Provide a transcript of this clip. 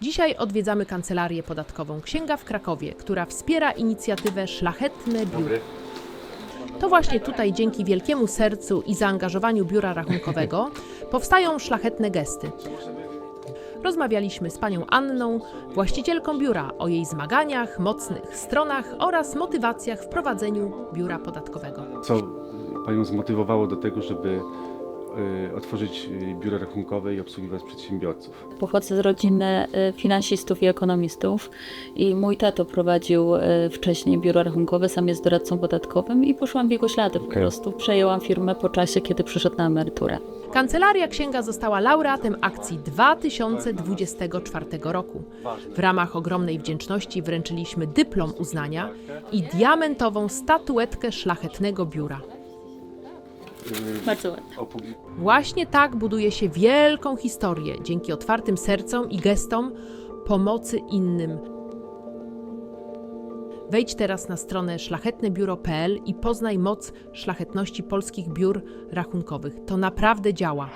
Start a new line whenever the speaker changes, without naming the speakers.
Dzisiaj odwiedzamy kancelarię podatkową Księga w Krakowie, która wspiera inicjatywę Szlachetne Biuro. To właśnie tutaj dzięki wielkiemu sercu i zaangażowaniu biura rachunkowego powstają szlachetne gesty. Rozmawialiśmy z panią Anną, właścicielką biura, o jej zmaganiach, mocnych stronach oraz motywacjach w prowadzeniu biura podatkowego.
Co Panią zmotywowało do tego, żeby otworzyć y, biuro rachunkowe i obsługiwać przedsiębiorców?
Pochodzę z rodziny y, finansistów i ekonomistów i mój tato prowadził y, wcześniej biuro rachunkowe, sam jest doradcą podatkowym i poszłam w jego ślady. Po
Okej.
prostu przejęłam firmę po czasie, kiedy przyszedł na emeryturę.
Kancelaria Księga została laureatem akcji 2024 roku. W ramach ogromnej wdzięczności wręczyliśmy dyplom uznania i diamentową statuetkę szlachetnego biura.
Bardzo ładnie.
Opubli-
Właśnie tak buduje się wielką historię dzięki otwartym sercom i gestom pomocy innym. Wejdź teraz na stronę szlachetnebiuro.pl i poznaj moc szlachetności polskich biur rachunkowych. To naprawdę działa.